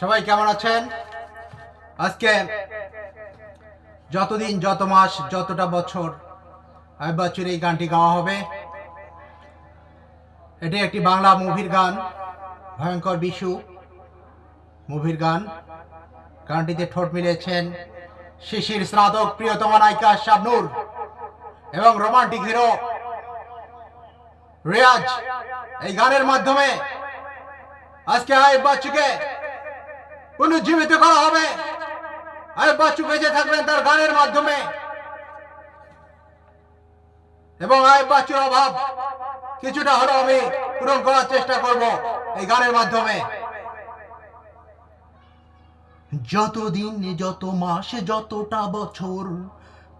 সবাই কেমন আছেন? আজকে যতদিন, যত মাস, যতটা বছর আইব বাচ্চুর এই গানটি গাওয়া হবে এটি একটি বাংলা মুভির গান, ভয়ঙ্কর বিশু মুভির গান। গানটিতে ঠোঁট মিলিয়েছেন শিশির, স্নাতক, প্রিয়তমা নায়িকা শাবনুর এবং রোমান্টিক হিরো রেয়াজ। এই গানের মাধ্যমে আজকে আইব বাচ্চুকে। পুনর্জীবিত করা হবে। আইব বাচ্চু বেঁচে থাকবেন তার গানের মাধ্যমে। এবং আইব বাচ্চুর অভাব, কিছুটা হলেও আমি পূরণ করার চেষ্টা করব এই গানের মাধ্যমে। যতদিন যত মাস, যতটা বছর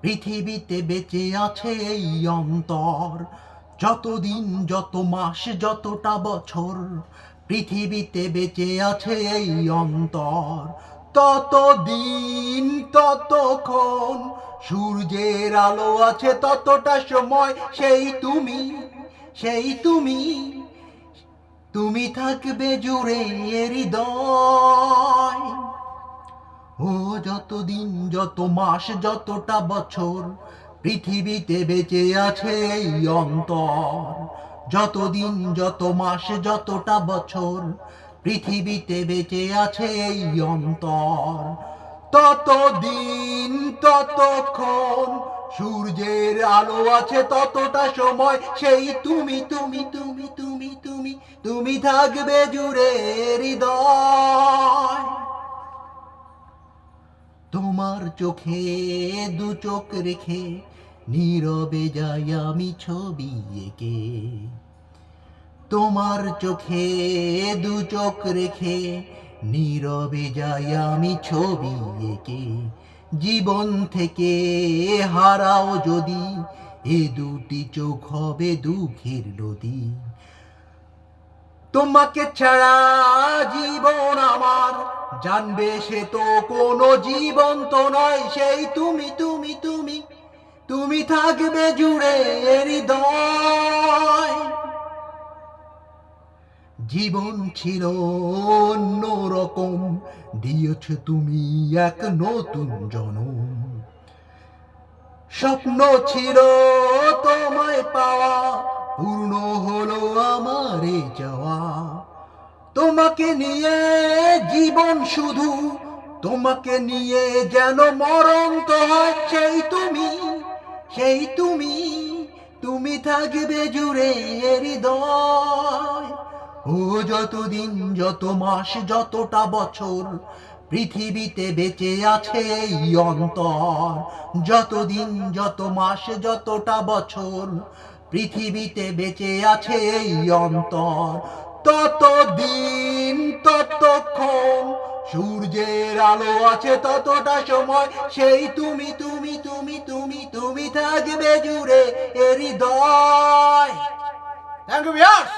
পৃথিবীতে বেঁচে আছে এই অন্তর, যতদিন যত মাস, যতটা বছর পৃথিবীতে বেঁচে আছে এই অন্তর। ততদিন, ততক্ষণ সূর্যের আলো আছে, ততটা সময় সেই তুমি সেই তুমি তুমি থাকবে জুড়ে হৃদয়। ও যতদিন, যত মাস, যতটা বছর পৃথিবীতে বেঁচে আছে এই অন্তর যতদিন, যত মাস, যতটা বছর পৃথিবীতে বেঁচে আছে এই অন্তর, ততদিন, ততক্ষণ সূর্যের আলো আছে, ততটা সময় সেই তুমি তুমি তুমি তুমি তুমি তুমি থাকবে জুড়ে হৃদয়। তোমার চোখে দু চোখ রেখে নীরবে যাই আমি ছবি এঁকে। তোমার চোখে দু চোখ রেখে নীরবে যাই আমি ছবি এঁকে। জীবন থেকে হারাও যদি এ দুটি চোখ হবে দুঃখের নদী। তোমাকে ছাড়া জীবন আমার, জানবে সে তো কোনো জীবন তো নয়, সেই তুমি তুমি তুমি। তুমি থাকবে জুড়ে হৃদয়। জীবন ছিল অন্য রকম দিয়েছ তুমি এক নতুন জনম। স্বপ্ন ছিল তোমায় পাওয়া, পূর্ণ হলো আমারে যাওয়া তোমাকে নিয়ে জীবন শুধু, তোমাকে নিয়ে যেন মরণ তো সেই তুমি সেই তুমি তুমি থাকবে জুড়ে হৃদয়। ও যতদিন, যত মাস, যতটা বছর পৃথিবীতে বেঁচে আছে এই অন্তর, যতদিন, যত মাস, যতটা বছর পৃথিবীতে বেঁচে আছে এই অন্তর, ততদিন, ততক্ষণ সূর্যের আলো আছে, ততটা সময় সেই তুমি তুমি থাকবে জুড়ে হৃদয়। Thank you viewers